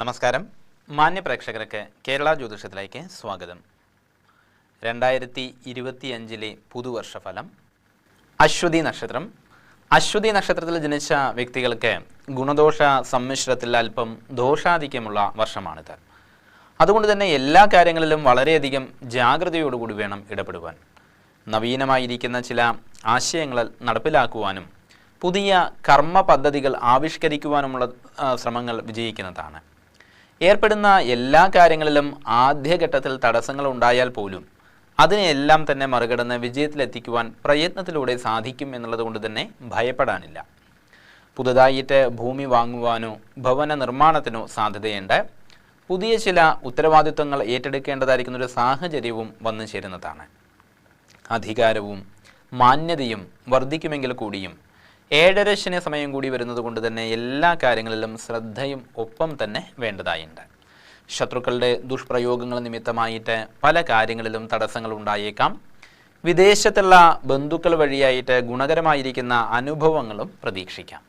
നമസ്കാരം. മാന്യ പ്രേക്ഷകർക്ക് കേരള ജ്യോതിഷത്തിലേക്ക് സ്വാഗതം. രണ്ടായിരത്തി ഇരുപത്തിയഞ്ചിലെ പുതുവർഷ ഫലം അശ്വതി നക്ഷത്രം. അശ്വതി നക്ഷത്രത്തിൽ ജനിച്ച വ്യക്തികൾക്ക് ഗുണദോഷ സമ്മിശ്രത്തിൽ അല്പം ദോഷാധിക്യമുള്ള വർഷമാണിത്. അതുകൊണ്ട് തന്നെ എല്ലാ കാര്യങ്ങളിലും വളരെയധികം ജാഗ്രതയോടുകൂടി വേണം ഇടപെടുവാൻ. നവീനമായിരിക്കുന്ന ചില ആശയങ്ങൾ നടപ്പിലാക്കുവാനും പുതിയ കർമ്മ പദ്ധതികൾ ആവിഷ്കരിക്കുവാനുമുള്ള ശ്രമങ്ങൾ വിജയിക്കുന്നതാണ്. ഏർപ്പെടുന്ന എല്ലാ കാര്യങ്ങളിലും ആദ്യഘട്ടത്തിൽ തടസ്സങ്ങൾ ഉണ്ടായാൽ പോലും അതിനെല്ലാം തന്നെ മറികടന്ന് വിജയത്തിലെത്തിക്കുവാൻ പ്രയത്നത്തിലൂടെ സാധിക്കും എന്നുള്ളത് കൊണ്ട് തന്നെ ഭയപ്പെടാനില്ല. പുതുതായിട്ട് ഭൂമി വാങ്ങുവാനോ ഭവന നിർമ്മാണത്തിനോ സാധ്യതയുണ്ട്. പുതിയ ചില ഉത്തരവാദിത്വങ്ങൾ ഏറ്റെടുക്കേണ്ടതായിരിക്കുന്ന ഒരു സാഹചര്യവും വന്നു ചേരുന്നതാണ്. അധികാരവും മാന്യതയും വർദ്ധിക്കുമെങ്കിൽ കൂടിയും ഏഴര സമയം കൂടി വരുന്നത് കൊണ്ട് തന്നെ എല്ലാ കാര്യങ്ങളിലും ശ്രദ്ധയും ഒപ്പം തന്നെ വേണ്ടതായുണ്ട്. ശത്രുക്കളുടെ ദുഷ്പ്രയോഗങ്ങൾ നിമിത്തമായിട്ട് പല കാര്യങ്ങളിലും തടസ്സങ്ങൾ ഉണ്ടായേക്കാം. വിദേശത്തുള്ള ബന്ധുക്കൾ വഴിയായിട്ട് ഗുണകരമായിരിക്കുന്ന അനുഭവങ്ങളും പ്രതീക്ഷിക്കാം.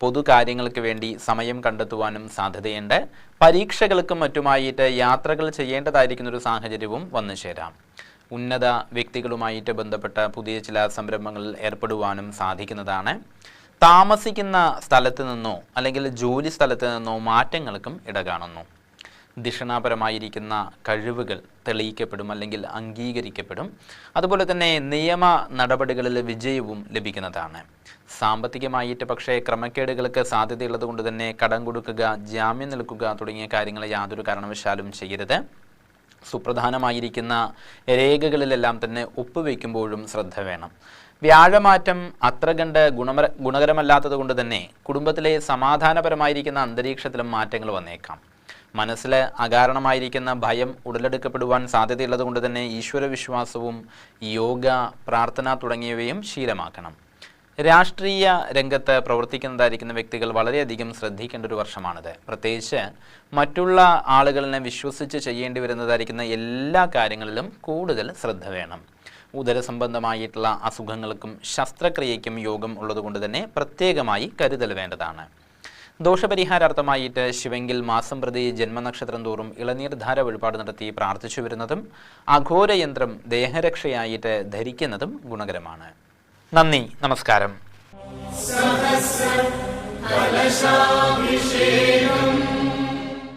പൊതുകാര്യങ്ങൾക്ക് വേണ്ടി സമയം കണ്ടെത്തുവാനും സാധ്യതയുണ്ട്. പരീക്ഷകൾക്കും മറ്റുമായിട്ട് യാത്രകൾ ചെയ്യേണ്ടതായിരിക്കുന്ന ഒരു സാഹചര്യവും വന്നു ചേരാം. ഉന്നത വ്യക്തികളുമായിട്ട് ബന്ധപ്പെട്ട പുതിയ ചില സംരംഭങ്ങളിൽ ഏർപ്പെടുവാനും സാധിക്കുന്നതാണ്. താമസിക്കുന്ന സ്ഥലത്ത് നിന്നോ അല്ലെങ്കിൽ ജോലി സ്ഥലത്ത് നിന്നോ മാറ്റങ്ങൾക്കും ഇടകാണുന്നു ദിഷണാപരമായിരിക്കുന്ന കഴിവുകൾ തെളിയിക്കപ്പെടും അല്ലെങ്കിൽ അംഗീകരിക്കപ്പെടും. അതുപോലെ തന്നെ നിയമ നടപടികളിൽ വിജയവും ലഭിക്കുന്നതാണ്. സാമ്പത്തികമായിട്ട് പക്ഷേ ക്രമക്കേടുകൾക്ക് സാധ്യതയുള്ളത് കൊണ്ട് തന്നെ കടം കൊടുക്കുക ജാമ്യം നിൽക്കുക തുടങ്ങിയ കാര്യങ്ങൾ യാതൊരു കാരണവശാലും ചെയ്യരുത്. സുപ്രധാനമായിരിക്കുന്ന രേഖകളിലെല്ലാം തന്നെ ഒപ്പുവെക്കുമ്പോഴും ശ്രദ്ധ വേണം. വ്യാഴമാറ്റം അത്ര കണ്ട് ഗുണമര ഗുണകരമല്ലാത്തത് കൊണ്ട് തന്നെ കുടുംബത്തിലെ സമാധാനപരമായിരിക്കുന്ന അന്തരീക്ഷത്തിലും മാറ്റങ്ങൾ വന്നേക്കാം. മനസ്സിൽ അകാരണമായിരിക്കുന്ന ഭയം ഉടലെടുക്കപ്പെടുവാൻ സാധ്യതയുള്ളത് കൊണ്ട് തന്നെ ഈശ്വരവിശ്വാസവും യോഗ പ്രാർത്ഥന തുടങ്ങിയവയും ശീലമാക്കണം. രാഷ്ട്രീയ രംഗത്ത് പ്രവർത്തിക്കുന്നതായിരിക്കുന്ന വ്യക്തികൾ വളരെയധികം ശ്രദ്ധിക്കേണ്ട ഒരു വർഷമാണിത്. പ്രത്യേകിച്ച് മറ്റുള്ള ആളുകളിനെ വിശ്വസിച്ച് ചെയ്യേണ്ടി വരുന്നതായിരിക്കുന്ന എല്ലാ കാര്യങ്ങളിലും കൂടുതൽ ശ്രദ്ധ വേണം. ഉദരസംബന്ധമായിട്ടുള്ള അസുഖങ്ങൾക്കും ശസ്ത്രക്രിയയ്ക്കും യോഗം ഉള്ളതുകൊണ്ട് തന്നെ പ്രത്യേകമായി കരുതൽ വേണ്ടതാണ്. ദോഷപരിഹാരാർത്ഥമായിട്ട് ശിവങ്കിൽ മാസം പ്രതി ജന്മനക്ഷത്രം തോറും ഇളനീർധാര വഴിപാട് നടത്തി പ്രാർത്ഥിച്ചു വരുന്നതും അഘോരയന്ത്രം ദേഹരക്ഷയായിട്ട് ധരിക്കുന്നതും ഗുണകരമാണ്. നന്ദി നമസ്കാരം. കലശാഭിഷേകം